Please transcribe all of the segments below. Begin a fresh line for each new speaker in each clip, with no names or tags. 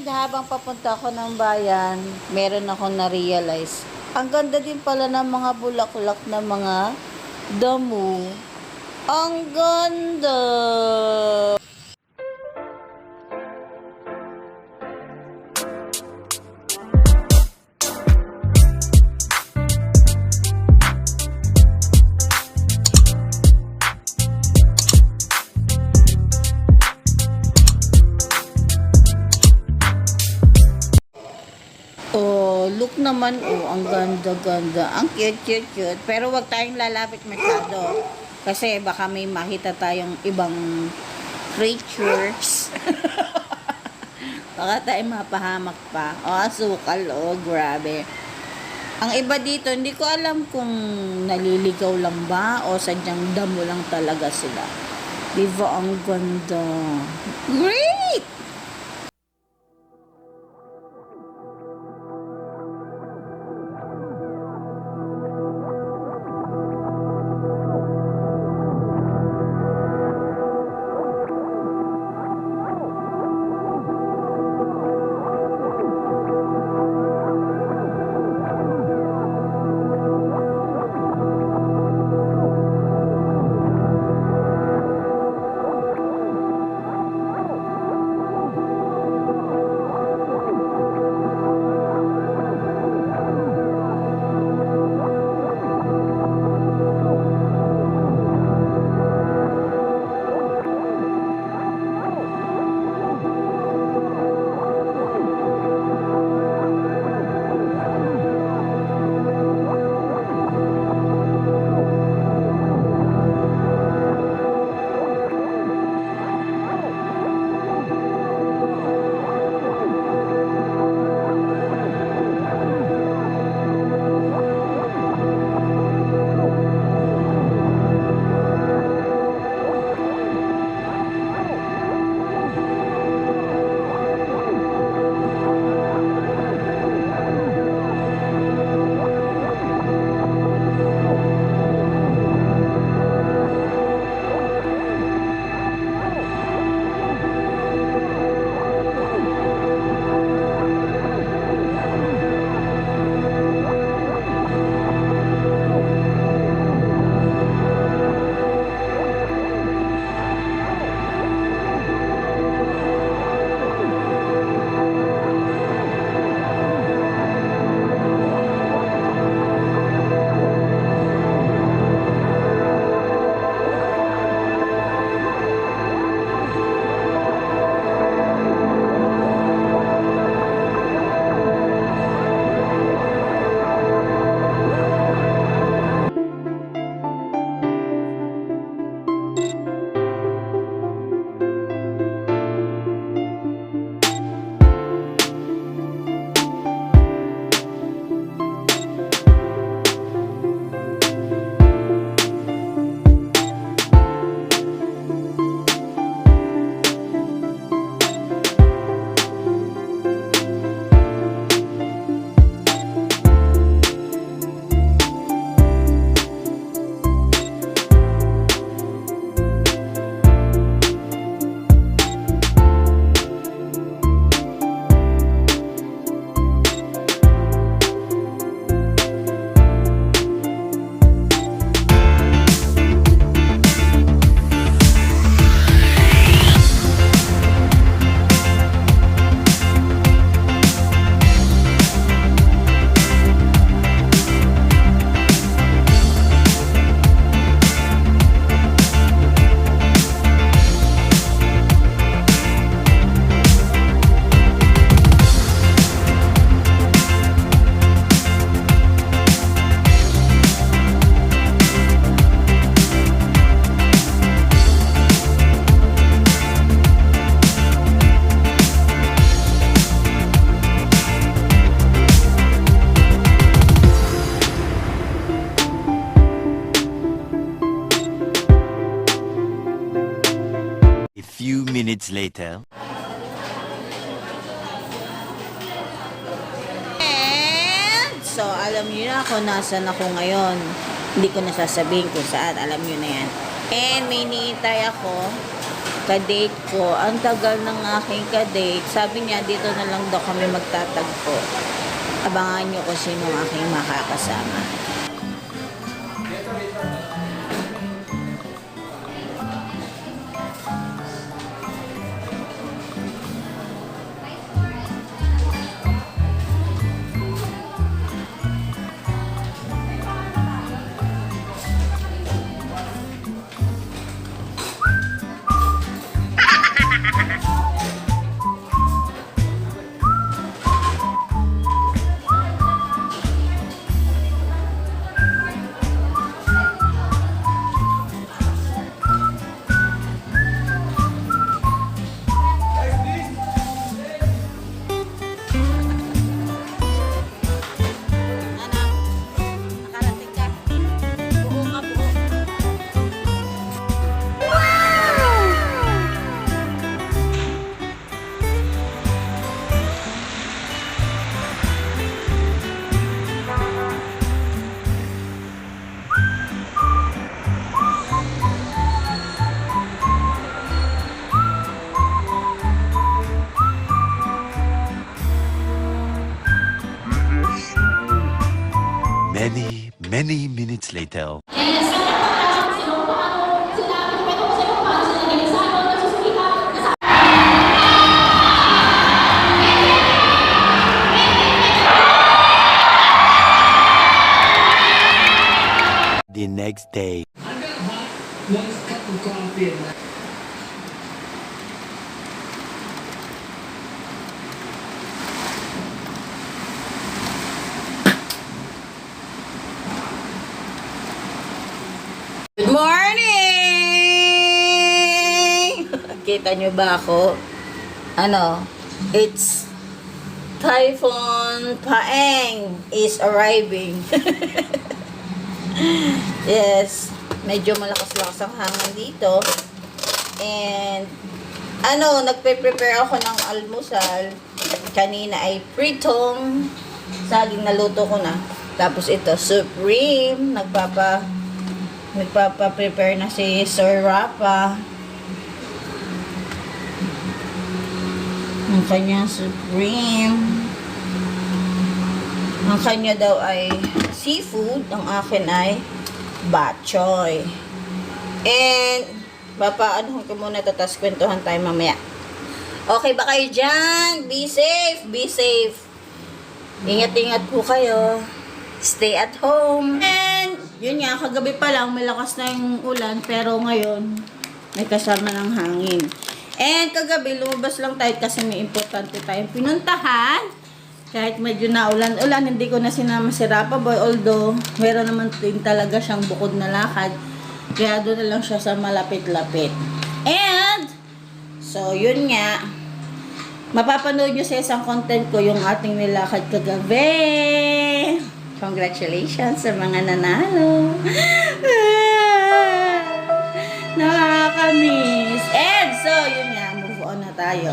And habang papunta ako ng bayan, meron akong na-realize. Ang ganda din pala ng mga bulaklak na mga damo. Ang ganda! Look naman oh, ang ganda-ganda. Ang cute-cute-cute. Pero wag tayong lalapit masyado. Kasi baka may makita tayong ibang creatures. baka tayo mapahamak pa. O, asukal. Oh, grabe. Ang iba dito, hindi ko alam kung naliligaw lang ba o sadyang damo lang talaga sila. Diba ang ganda? Great! So, alam niyo na kung nasan ako ngayon. Hindi ko na sasabihin kung saan. Alam niyo na yan. And, may niitay ako. kadate ko. Ang tagal ng aking kadate. Sabi niya, dito na lang daw kami magtatagpo. Abangan niyo kung sino aking makakasama.
Later. The next day.
Morning! Kita nyo ba ako? Ano? It's Typhoon Paeng is arriving. yes. Medyo malakas-lakas ang hangin dito. And ano, nagpe-prepare ako ng almusal. Kanina ay pritong saging na luto ko na. Tapos ito, supreme. Nagpapa nagpapa-prepare na si Sir Rapa. Ang kanya supreme. Ang kanya daw ay seafood. Ang akin ay bok choy. And, papaanohan ko muna ito, kwentuhan tayo mamaya. Okay ba kayo dyan? Be safe, be safe. Ingat-ingat po kayo. Stay at home. And, yun nga, kagabi pa lang, malakas na yung ulan, pero ngayon, may kasama ng hangin. And kagabi, lumabas lang tayo kasi may importante tayong pinuntahan. Kahit medyo naulan-ulan, hindi ko na sinama si Rapa Boy. Although, meron naman din talaga siyang bukod na lakad. Kaya doon na lang siya sa malapit-lapit. And, so yun nga, mapapanood nyo sa isang content ko yung ating nilakad kagabi. Congratulations sa mga nanalo. Nakakamiss. And so, yun nga, move on na tayo.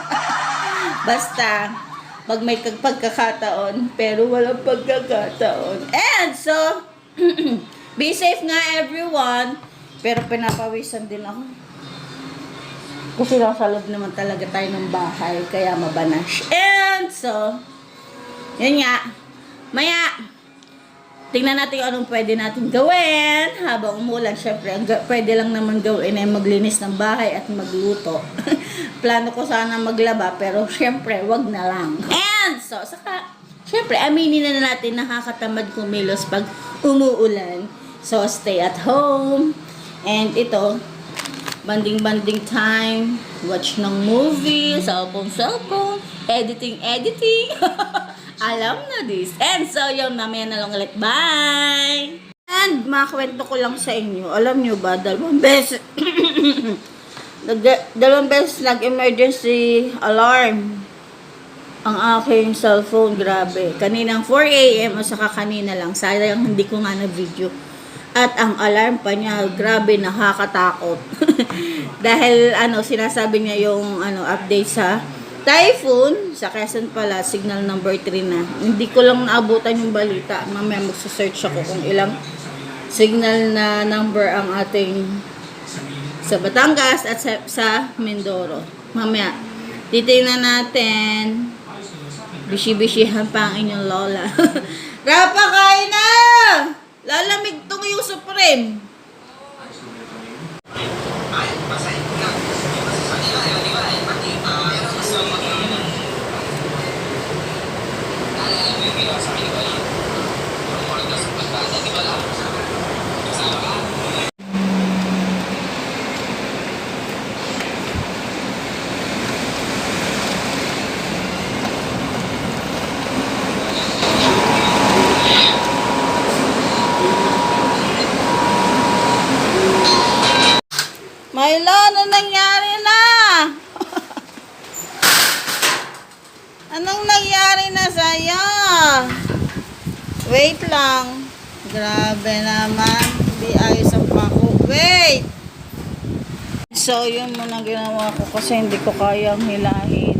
Basta, pag may pagkakataon, pero walang pagkakataon. And so, be safe nga everyone. Pero pinapawisan din ako. Kasi nasa loob naman talaga tayo ng bahay, kaya mabanash. And so, yun nga, maya, tingnan natin kung anong pwede natin gawin. Habang umulan, syempre, ang pwede lang naman gawin ay maglinis ng bahay at magluto. Plano ko sana maglaba, pero syempre, wag na lang. And so, saka, syempre, aminin na natin nakakatamad kumilos pag umuulan. So, stay at home. And ito, banding-banding time, watch ng movie, cellphone, cellphone, editing, editing. Alam na this. And so, yun, mamaya na lang ulit. Bye! And, makakwento ko lang sa inyo. Alam nyo ba, dalawang beses, dalawang beses nag-emergency alarm ang aking cellphone. Grabe. Kaninang 4 a.m. o saka kanina lang. Sayang hindi ko nga na-video. At ang alarm pa niya, grabe, nakakatakot. Dahil, ano, sinasabi niya yung, ano, update sa typhoon, sa Quezon pala, signal number 3 na. Hindi ko lang naabutan yung balita. Mamaya magsa-search ako kung ilang signal na number ang ating Sa Batangas at sa, sa Mindoro. Mamaya, titingnan natin. Bishi-bishihan pa ang inyong lola. Rapa, kain na! Lalamig tong yung Supreme. Milo, ano nangyari na? Anong nangyari na sa'yo? Wait lang. Grabe naman. Hindi ayos ang pako. Wait! So, yun muna ginawa ko kasi hindi ko kayang hilahin.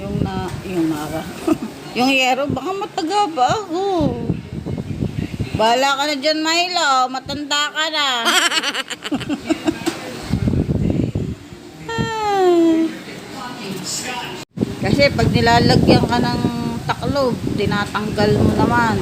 Yung na, yung nara. yung yero, baka mataga ba ako? Bahala ka na dyan, Milo. Matanda ka na. Kasi pag nilalagyan ka ng taklob, tinatanggal mo naman.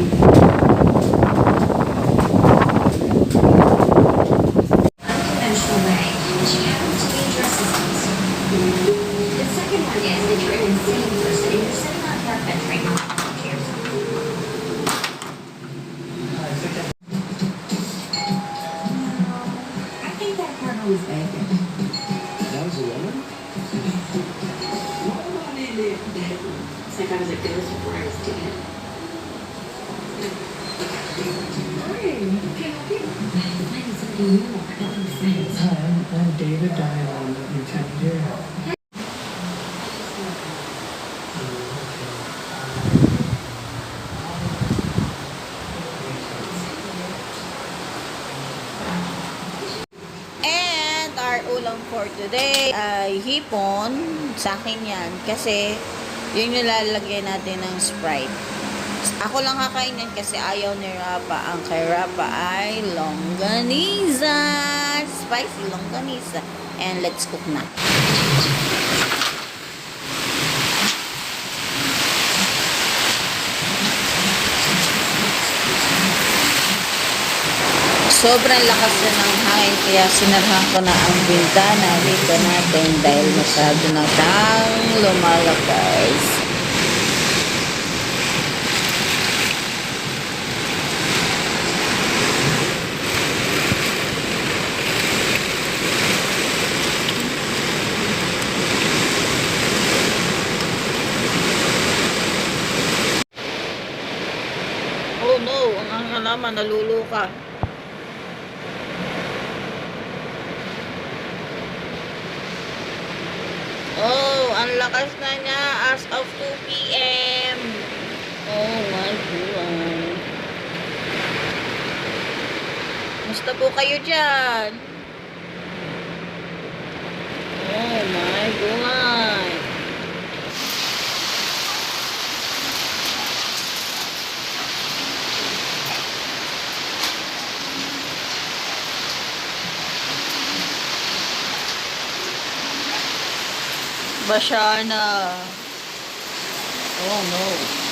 Hi, I'm, I'm David Diamond, Lieutenant.
And our ulam for today ay hipon. Sa akin yan. Kasi yun yung lalagyan natin ng Sprite. Ako lang kakain yan kasi ayaw ni Rapa. Ang kay Rapa ay longganisa. Spicy longganisa. And let's cook na. Sobrang lakas na ng hangin kaya sinarhan ko na ang bintana dito natin dahil masyado na siyang lumalakas. Oh no, halaman naluluka. Oh, ang lakas na niya as of 2 p.m. Oh my God. Musta po kayo dyan? Oh my God. Bashana. Oh no. Oh no!